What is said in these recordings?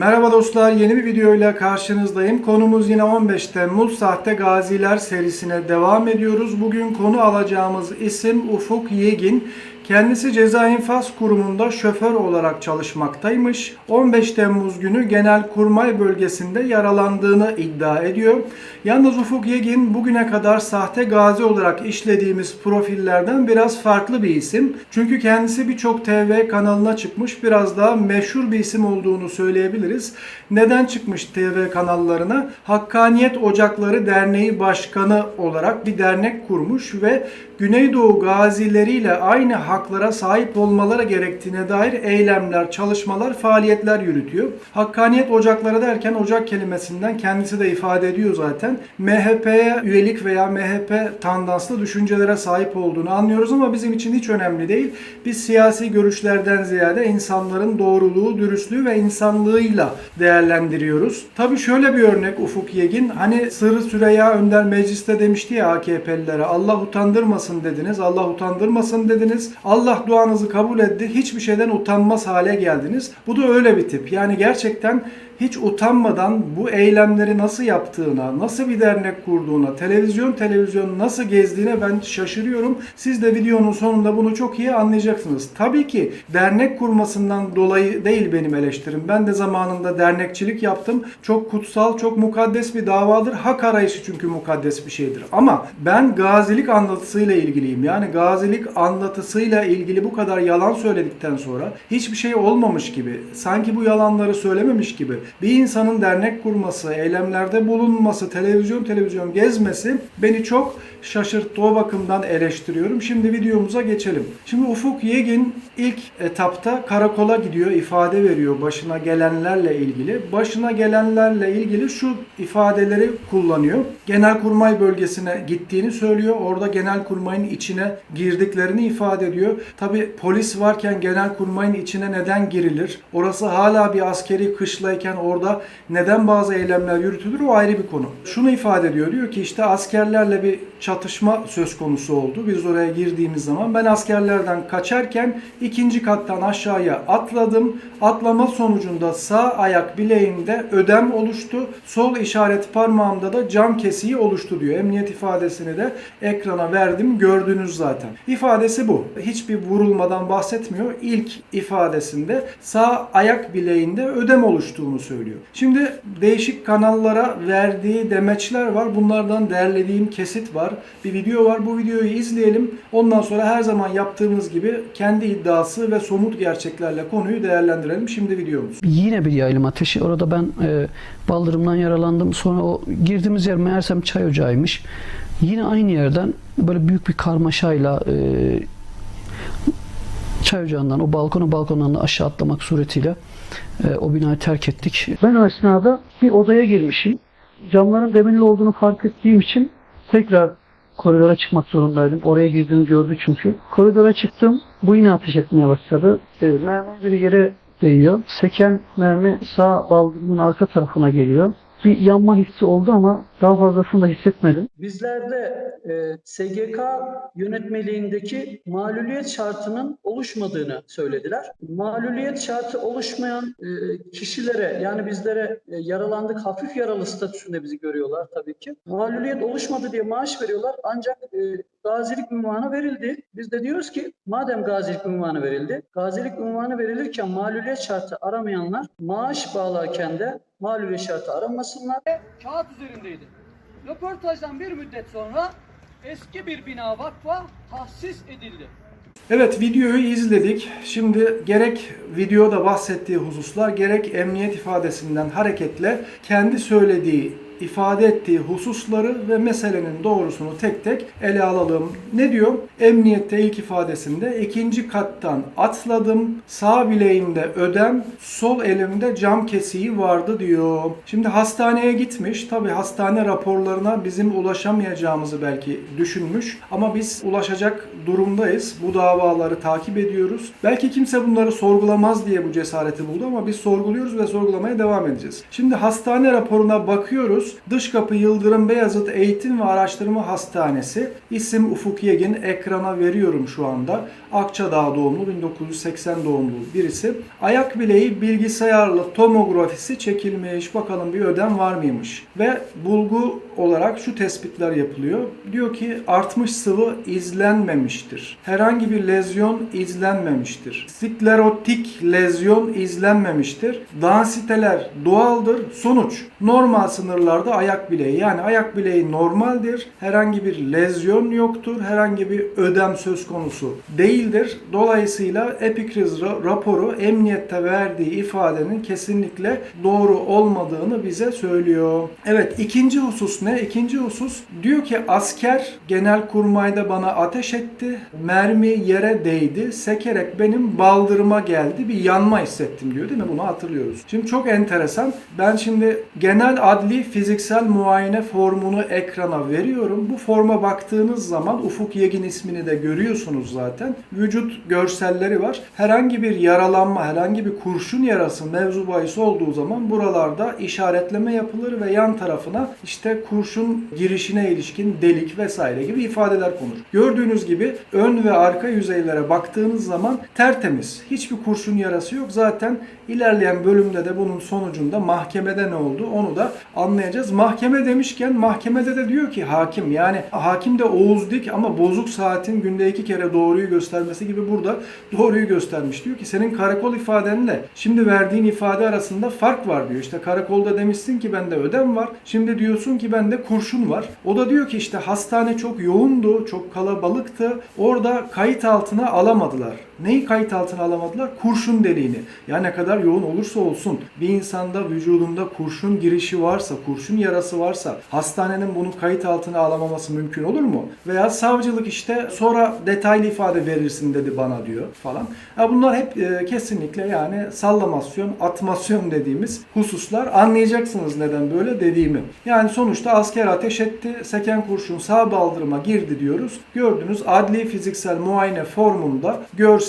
Merhaba dostlar, yeni bir videoyla karşınızdayım. Konumuz yine 15 Temmuz Sahte Gaziler serisine devam ediyoruz. Bugün konu alacağımız isim Ufuk Yegin. Kendisi Ceza İnfaz Kurumu'nda şoför olarak çalışmaktaymış. 15 Temmuz günü Genelkurmay bölgesinde yaralandığını iddia ediyor. Yalnız Ufuk Yegin bugüne kadar sahte gazi olarak işlediğimiz profillerden biraz farklı bir isim. Çünkü kendisi birçok TV kanalına çıkmış. Biraz daha meşhur bir isim olduğunu söyleyebiliriz. Neden çıkmış TV kanallarına? Hakkaniyet Ocakları Derneği Başkanı olarak bir dernek kurmuş ve Güneydoğu gazileriyle aynı haklara sahip olmaları gerektiğine dair eylemler, çalışmalar, faaliyetler yürütüyor. Hakkaniyet ocakları derken ocak kelimesinden kendisi de ifade ediyor zaten. MHP'ye üyelik veya MHP tandanslı düşüncelere sahip olduğunu anlıyoruz ama bizim için hiç önemli değil. Biz siyasi görüşlerden ziyade insanların doğruluğu, dürüstlüğü ve insanlığıyla değerlendiriyoruz. Tabii şöyle bir örnek Ufuk Yegin. Hani Sırrı Süreyya Önder mecliste demişti ya AKP'lilere Allah utandırmasın dediniz, Allah utandırmasın dediniz. Allah duanızı kabul etti. Hiçbir şeyden utanmaz hale geldiniz. Bu da öyle bir tip. Yani gerçekten hiç utanmadan bu eylemleri nasıl yaptığına, nasıl bir dernek kurduğuna, televizyon televizyon nasıl gezdiğine ben şaşırıyorum. Siz de videonun sonunda bunu çok iyi anlayacaksınız. Tabii ki dernek kurmasından dolayı değil benim eleştirim. Ben de zamanında dernekçilik yaptım. Çok kutsal, çok mukaddes bir davadır. Hak arayışı çünkü mukaddes bir şeydir. Ama ben gazilik anlatısıyla ilgiliyim. Yani gazilik anlatısıyla ilgili bu kadar yalan söyledikten sonra hiçbir şey olmamış gibi, sanki bu yalanları söylememiş gibi bir insanın dernek kurması, eylemlerde bulunması, televizyon televizyon gezmesi beni çok şaşırttı. O bakımdan eleştiriyorum. Şimdi videomuza geçelim. Şimdi Ufuk Yegin ilk etapta karakola gidiyor, ifade veriyor başına gelenlerle ilgili. Başına gelenlerle ilgili şu ifadeleri kullanıyor. Genelkurmay bölgesine gittiğini söylüyor. Orada Genelkurmay'ın içine girdiklerini ifade ediyor. Tabi polis varken Genelkurmay'ın içine neden girilir? Orası hala bir askeri kışlayken orada neden bazı eylemler yürütülür o ayrı bir konu. Şunu ifade ediyor. Diyor ki işte askerlerle bir çatışma söz konusu oldu. Biz oraya girdiğimiz zaman ben askerlerden kaçarken ikinci kattan aşağıya atladım. Atlama sonucunda sağ ayak bileğimde ödem oluştu. Sol işaret parmağımda da cam kesiği oluştu diyor. Emniyet ifadesini de ekrana verdim. Gördünüz zaten. İfadesi bu. Hiçbir vurulmadan bahsetmiyor. İlk ifadesinde sağ ayak bileğinde ödem oluştuğunu söylüyor. Şimdi değişik kanallara verdiği demeçler var. Bunlardan derlediğim kesit var. Bir video var. Bu videoyu izleyelim. Ondan sonra her zaman yaptığımız gibi kendi iddiası ve somut gerçeklerle konuyu değerlendirelim. Şimdi videomuz. Yine bir yaylım ateşi. Orada ben e, baldırımdan yaralandım. Sonra o girdiğimiz yer meğersem çay ocağıymış. Yine aynı yerden böyle büyük bir karmaşayla e, çay ocağından o balkona balkondan da aşağı atlamak suretiyle e, o binayı terk ettik. Ben o esnada bir odaya girmişim. Camların demirli olduğunu fark ettiğim için tekrar koridora çıkmak zorundaydım. Oraya girdiğini gördü çünkü. Koridora çıktım. Bu yine ateş etmeye başladı. E, mermi bir yere değiyor. Seken mermi sağ baldırımın arka tarafına geliyor. Bir yanma hissi oldu ama daha fazlasını da hissetmedim. Bizlerde e, SGK yönetmeliğindeki maluliyet şartının oluşmadığını söylediler. Maluliyet şartı oluşmayan e, kişilere yani bizlere e, yaralandık hafif yaralı statüsünde bizi görüyorlar tabii ki. Maluliyet oluşmadı diye maaş veriyorlar ancak e, gazilik ünvanı verildi. Biz de diyoruz ki madem gazilik ünvanı verildi, gazilik ünvanı verilirken maluliyet şartı aramayanlar maaş bağlarken de maluliyet şartı aramasınlar. kağıt üzerindeydi. Röportajdan bir müddet sonra eski bir bina vakfa tahsis edildi. Evet videoyu izledik. Şimdi gerek videoda bahsettiği hususlar gerek emniyet ifadesinden hareketle kendi söylediği ifade ettiği hususları ve meselenin doğrusunu tek tek ele alalım. Ne diyor? Emniyette ilk ifadesinde ikinci kattan atladım. Sağ bileğimde ödem, sol elimde cam kesiği vardı diyor. Şimdi hastaneye gitmiş. Tabi hastane raporlarına bizim ulaşamayacağımızı belki düşünmüş. Ama biz ulaşacak durumdayız. Bu davaları takip ediyoruz. Belki kimse bunları sorgulamaz diye bu cesareti buldu ama biz sorguluyoruz ve sorgulamaya devam edeceğiz. Şimdi hastane raporuna bakıyoruz. Bakıyoruz. Dışkapı Yıldırım Beyazıt Eğitim ve Araştırma Hastanesi. İsim Ufuk Yegin. Ekrana veriyorum şu anda. Akçadağ doğumlu 1980 doğumlu birisi. Ayak bileği bilgisayarlı tomografisi çekilmiş. Bakalım bir ödem var mıymış? Ve bulgu olarak şu tespitler yapılıyor. Diyor ki artmış sıvı izlenmemiştir. Herhangi bir lezyon izlenmemiştir. Sklerotik lezyon izlenmemiştir. Dansiteler doğaldır. Sonuç normal sınırlarda ayak bileği. Yani ayak bileği normaldir. Herhangi bir lezyon yoktur. Herhangi bir ödem söz konusu değildir. Dolayısıyla epikriz ra- raporu emniyette verdiği ifadenin kesinlikle doğru olmadığını bize söylüyor. Evet ikinci husus ne? İkinci husus diyor ki asker genel kurmayda bana ateş etti. Mermi yere değdi. Sekerek benim baldırıma geldi. Bir yanma hissettim diyor değil mi? Bunu hatırlıyoruz. Şimdi çok enteresan. Ben şimdi genel adli fiziksel muayene formunu ekrana veriyorum. Bu forma baktığınız zaman Ufuk Yegin ismini de görüyorsunuz zaten. Vücut görselleri var. Herhangi bir yaralanma, herhangi bir kurşun yarası mevzu bahis olduğu zaman buralarda işaretleme yapılır ve yan tarafına işte kurşun girişine ilişkin delik vesaire gibi ifadeler konur. Gördüğünüz gibi ön ve arka yüzeylere baktığınız zaman tertemiz. Hiçbir kurşun yarası yok. Zaten ilerleyen bölümde de bunun sonucunda mahkemede ne oldu onu da anlayacağız. Mahkeme demişken mahkemede de diyor ki hakim yani hakim de Oğuz Dik ama bozuk saatin günde iki kere doğruyu göstermesi gibi burada doğruyu göstermiş. Diyor ki senin karakol ifadenle şimdi verdiğin ifade arasında fark var diyor. İşte karakolda demişsin ki bende ödem var. Şimdi diyorsun ki bende kurşun var. O da diyor ki işte hastane çok yoğundu, çok kalabalıktı. Orada kayıt altına alamadılar. Neyi kayıt altına alamadılar? Kurşun deliğini. Ya ne kadar yoğun olursa olsun bir insanda vücudunda kurşun girişi varsa, kurşun yarası varsa hastanenin bunu kayıt altına alamaması mümkün olur mu? Veya savcılık işte sonra detaylı ifade verirsin dedi bana diyor falan. Ya bunlar hep e, kesinlikle yani sallamasyon, atmasyon dediğimiz hususlar. Anlayacaksınız neden böyle dediğimi. Yani sonuçta asker ateş etti, seken kurşun sağ baldırıma girdi diyoruz. Gördünüz adli fiziksel muayene formunda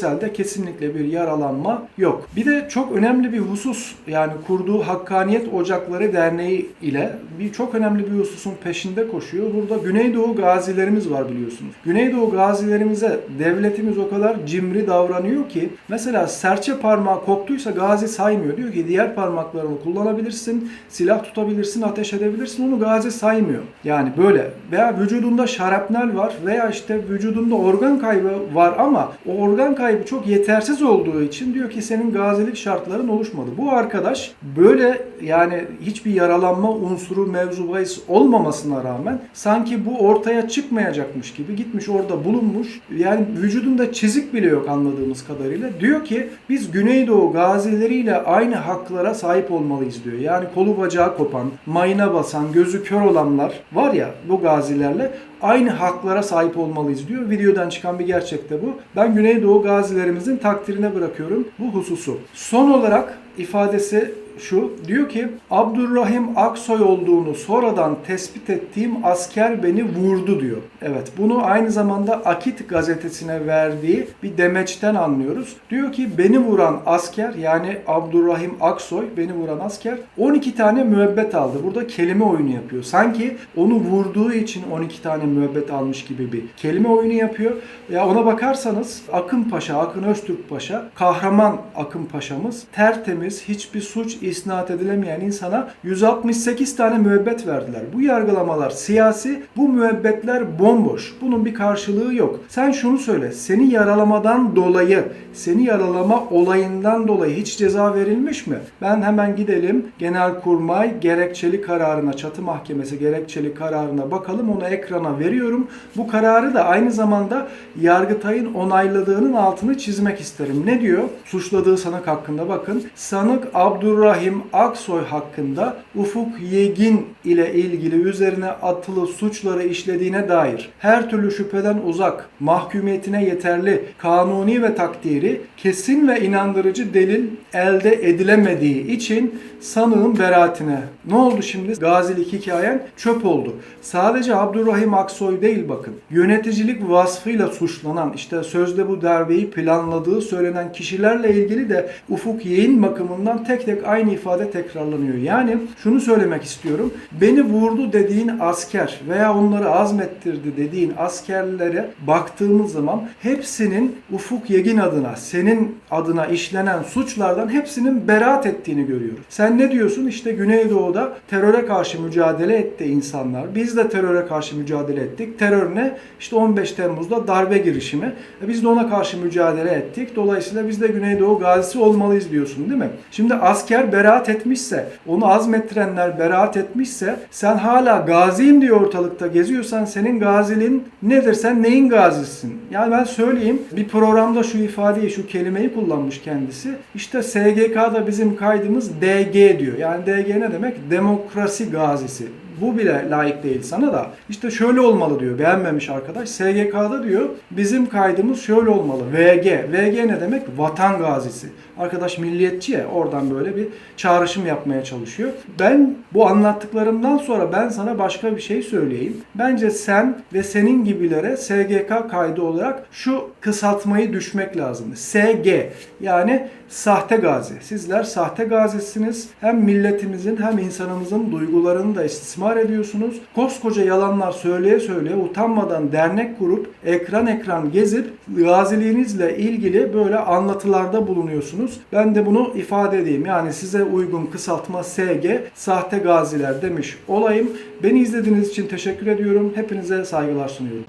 görselde kesinlikle bir yaralanma yok. Bir de çok önemli bir husus yani kurduğu Hakkaniyet Ocakları Derneği ile bir çok önemli bir hususun peşinde koşuyor. Burada Güneydoğu gazilerimiz var biliyorsunuz. Güneydoğu gazilerimize devletimiz o kadar cimri davranıyor ki mesela serçe parmağı koptuysa gazi saymıyor. Diyor ki diğer parmaklarını kullanabilirsin, silah tutabilirsin, ateş edebilirsin. Onu gazi saymıyor. Yani böyle veya vücudunda şarapnel var veya işte vücudunda organ kaybı var ama o organ kaybı çok yetersiz olduğu için diyor ki senin gazilik şartların oluşmadı. Bu arkadaş böyle yani hiçbir yaralanma unsuru mevzu bahis olmamasına rağmen sanki bu ortaya çıkmayacakmış gibi gitmiş orada bulunmuş. Yani vücudunda çizik bile yok anladığımız kadarıyla. Diyor ki biz Güneydoğu gazileriyle aynı haklara sahip olmalıyız diyor. Yani kolu bacağı kopan, mayına basan, gözü kör olanlar var ya bu gazilerle aynı haklara sahip olmalıyız diyor. Videodan çıkan bir gerçek de bu. Ben Güneydoğu gazilerimizin takdirine bırakıyorum bu hususu. Son olarak ifadesi şu diyor ki Abdurrahim Aksoy olduğunu sonradan tespit ettiğim asker beni vurdu diyor. Evet bunu aynı zamanda Akit gazetesine verdiği bir demeçten anlıyoruz. Diyor ki beni vuran asker yani Abdurrahim Aksoy beni vuran asker 12 tane müebbet aldı. Burada kelime oyunu yapıyor. Sanki onu vurduğu için 12 tane müebbet almış gibi bir kelime oyunu yapıyor. Ya ona bakarsanız Akın Paşa, Akın Öztürk Paşa, kahraman Akın Paşa'mız tertemiz, hiçbir suç isnat edilemeyen insana 168 tane müebbet verdiler. Bu yargılamalar siyasi, bu müebbetler bomboş. Bunun bir karşılığı yok. Sen şunu söyle, seni yaralamadan dolayı, seni yaralama olayından dolayı hiç ceza verilmiş mi? Ben hemen gidelim Genelkurmay gerekçeli kararına, çatı mahkemesi gerekçeli kararına bakalım. Onu ekrana veriyorum. Bu kararı da aynı zamanda Yargıtay'ın onayladığının altını çizmek isterim. Ne diyor? Suçladığı sanık hakkında bakın. Sanık Abdurrahim Aksoy hakkında Ufuk Yegin ile ilgili üzerine atılı suçları işlediğine dair her türlü şüpheden uzak, mahkumiyetine yeterli, kanuni ve takdiri, kesin ve inandırıcı delil elde edilemediği için sanığın beraatine. Ne oldu şimdi? Gazilik hikayen çöp oldu. Sadece Abdurrahim Aksoy değil bakın. Yöneticilik vasfıyla suçlanan, işte sözde bu darbeyi planladığı söylenen kişilerle ilgili de Ufuk Yeğin bakımından tek tek aynı ifade tekrarlanıyor. Yani şunu söylemek istiyorum. Beni vurdu dediğin asker veya onları azmettirdi dediğin askerlere baktığımız zaman hepsinin Ufuk Yegin adına, senin adına işlenen suçlardan hepsinin beraat ettiğini görüyoruz. Sen ne diyorsun? İşte Güneydoğu'da teröre karşı mücadele etti insanlar. Biz de teröre karşı mücadele ettik. Terör ne? İşte 15 Temmuz'da darbe girişimi. E Biz de ona karşı mücadele ettik. Dolayısıyla biz de Güneydoğu gazisi olmalıyız diyorsun değil mi? Şimdi asker beraat etmişse, onu azmettirenler beraat etmişse sen hala gaziyim diye ortalıkta geziyorsan senin gaziliğin nedir? Sen neyin gazisin? Yani ben söyleyeyim bir programda şu ifadeyi, şu kelimeyi kullanmış kendisi. İşte SGK'da bizim kaydımız DG diyor. Yani DG ne demek? Demokrasi gazisi. Bu bile layık değil sana da. İşte şöyle olmalı diyor. Beğenmemiş arkadaş. SGK'da diyor bizim kaydımız şöyle olmalı. VG. VG ne demek? Vatan gazisi. Arkadaş milliyetçi ya oradan böyle bir çağrışım yapmaya çalışıyor. Ben bu anlattıklarımdan sonra ben sana başka bir şey söyleyeyim. Bence sen ve senin gibilere SGK kaydı olarak şu kısaltmayı düşmek lazım. SG yani sahte gazi. Sizler sahte gazisiniz. Hem milletimizin hem insanımızın duygularını da istismar ediyorsunuz. Koskoca yalanlar söyleye söyleye utanmadan dernek kurup ekran ekran gezip gaziliğinizle ilgili böyle anlatılarda bulunuyorsunuz. Ben de bunu ifade edeyim. Yani size uygun kısaltma SG sahte gaziler demiş olayım. Beni izlediğiniz için teşekkür ediyorum. Hepinize saygılar sunuyorum.